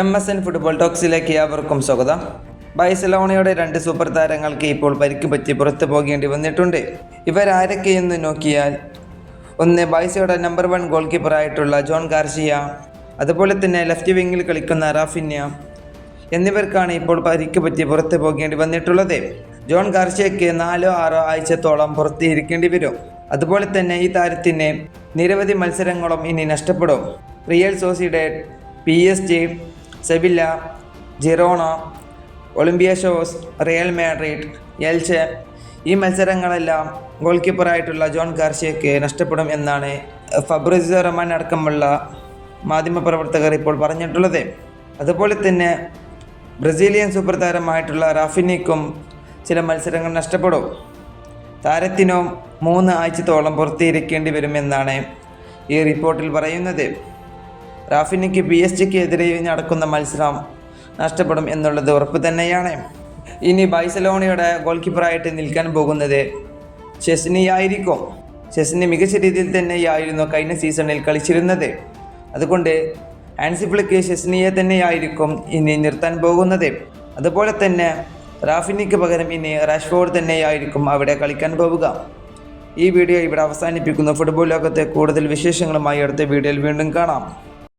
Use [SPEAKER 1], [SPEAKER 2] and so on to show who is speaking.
[SPEAKER 1] M S N football ടോക്സിലേക്ക് ഏവർക്കും സ്വാഗതം. ബൈസലോണയുടെ രണ്ട് സൂപ്പർ താരങ്ങൾക്ക് ഇപ്പോൾ പരിക്ക് പറ്റി പുറത്തു പോകേണ്ടി വന്നിട്ടുണ്ട്. ഇവരാരൊക്കെയെന്ന് നോക്കിയാൽ ഒന്ന് ബൈസയുടെ നമ്പർ വൺ ഗോൾ കീപ്പറായിട്ടുള്ള ജോൺ ഗാർഷിയ അതുപോലെ തന്നെ ലെഫ്റ്റ് വിങ്ങിൽ കളിക്കുന്ന റാഫിന്യ എന്നിവർക്കാണ് ഇപ്പോൾ പരിക്ക് പറ്റി പുറത്തു പോകേണ്ടി വന്നിട്ടുള്ളത്. ജോൺ ഗാർഷ്യയ്ക്ക് നാലോ ആറോ ആഴ്ചത്തോളം പുറത്തിരിക്കേണ്ടി വരും. അതുപോലെ തന്നെ ഈ താരത്തിന് നിരവധി മത്സരങ്ങളും ഇനി നഷ്ടപ്പെടും. Real Sociedad P S G Sevilla Girona Olympiacos Real Madrid Elche ഈ മത്സരങ്ങളെല്ലാം ഗോൾ കീപ്പറായിട്ടുള്ള ജോൺ ഗാർഷ്യയ്ക്ക് നഷ്ടപ്പെടും എന്നാണ് ഫബ്രിസോ റഹ്മാൻ അടക്കമുള്ള മാധ്യമപ്രവർത്തകർ ഇപ്പോൾ പറഞ്ഞിട്ടുള്ളത്. അതുപോലെ തന്നെ ബ്രസീലിയൻ സൂപ്പർ താരമായിട്ടുള്ള റാഫിനിക്കും ചില മത്സരങ്ങൾ നഷ്ടപ്പെടും. താരത്തിനും മൂന്ന് ആഴ്ചത്തോളം പുറത്തിരിക്കേണ്ടി വരുമെന്നാണ് ഈ റിപ്പോർട്ടിൽ പറയുന്നത്. റാഫിനിക്ക് പി എസ് ജിക്ക് എതിരെ നടക്കുന്ന മത്സരം നഷ്ടപ്പെടും എന്നുള്ളത് ഉറപ്പ് തന്നെയാണ്. ഇനി ബൈസലോണയുടെ ഗോൾ കീപ്പറായിട്ട് നിൽക്കാൻ പോകുന്നത് ചെസ്നി ആയിരിക്കും ചെസ്നി മികച്ച രീതിയിൽ തന്നെയായിരുന്നു കഴിഞ്ഞ സീസണിൽ കളിച്ചിരുന്നത്. അതുകൊണ്ട് ആൻസിഫ്ലിക്ക് ഷെസ്നിയെ തന്നെയായിരിക്കും ഇനി നിർത്താൻ പോകുന്നത്. അതുപോലെ തന്നെ റാഫിനിക്ക് പകരം ഇനി റാഷ്ഫോർഡ് തന്നെയായിരിക്കും അവിടെ കളിക്കാൻ പോവുക. ഈ വീഡിയോ ഇവിടെ അവസാനിപ്പിക്കുന്നു. ഫുട്ബോൾ ലോകത്തെ കൂടുതൽ വിശേഷങ്ങളുമായി അടുത്ത വീഡിയോയിൽ വീണ്ടും കാണാം.